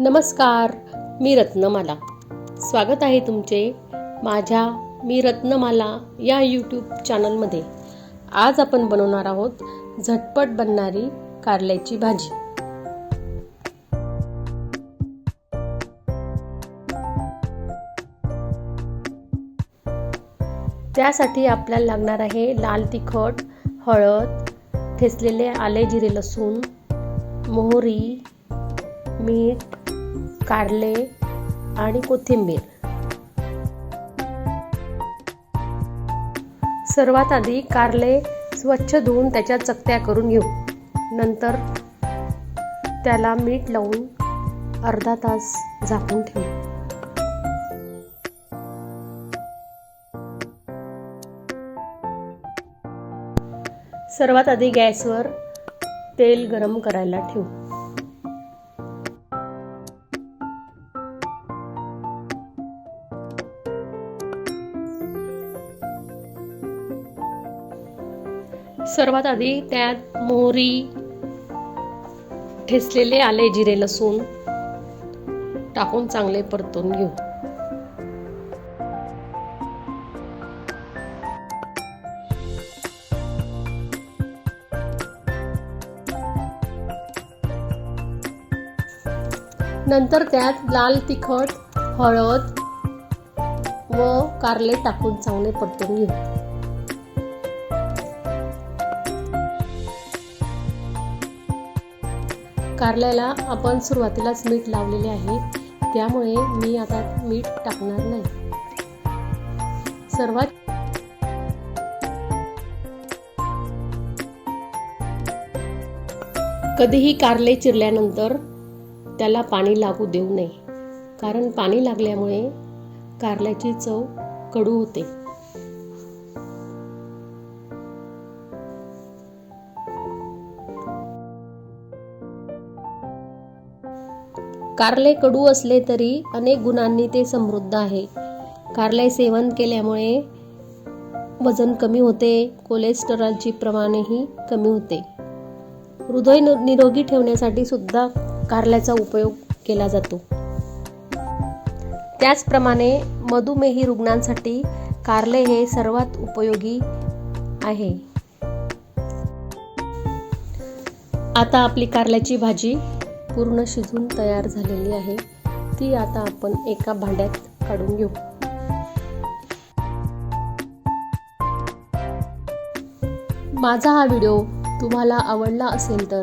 नमस्कार मी रत्नमाला. स्वागत आहे तुमचे माझ्या मी रत्नमाला या यूट्यूब चॅनलमध्ये आज आपण बनवणार आहोत झटपट बनणारी कारल्याची भाजी. त्यासाठी आपल्याला लागणार आहे लाल तिखट हळद ठेचलेले आले जिरे लसूण मोहरी मीठ कारले आणि कोथिंबीर. सर्वात आधी कारले स्वच्छ धुवून त्याच्या चकत्या करून घेऊ. नंतर त्याला मीठ लावून अर्धा तास झाकून ठेवू. सर्वात आधी गॅसवर तेल गरम करायला ठेवू. सर्वात आधी त्यात मोहरी ठेसलेले आले जिरे लसूण टाकून चांगले परतून घेऊ. नंतर त्यात लाल तिखट हळद व कारले टाकून चांगले परतून घेऊ. कारल्याला आपण सुरुवातीलाच मीठ लावलेले आहे. त्यामुळे मी आता मीठ टाकणार नाही. सर्वात कधीही कारले चिरल्यानंतर त्याला पाणी लागू देऊ नये. कारण पाणी लागल्यामुळे कारल्याची चव कडू होते. कारले कडू असले तरी अनेक गुणांनी ते समृद्ध आहे. कारले सेवन केल्यामुळे वजन कमी होते कोलेस्टेरॉलची प्रमाणही कमी होते. हृदय निरोगी ठेवण्यासाठी सुद्धा कारल्याचा उपयोग केला जातो. त्याचप्रमाणे मधुमेही रुग्णांसाठी कारले हे सर्वात उपयोगी आहे. आता आपली कारल्याची भाजी. पूर्ण शिजून तयार झालेली आहे. ती आता आपण एका भांड्यात काढून घेऊ. माझा हा व्हिडिओ तुम्हाला आवडला असेल तर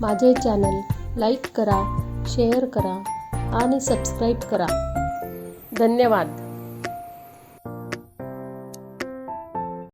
माझे चॅनल लाईक करा शेअर करा आणि सबस्क्राईब करा. धन्यवाद.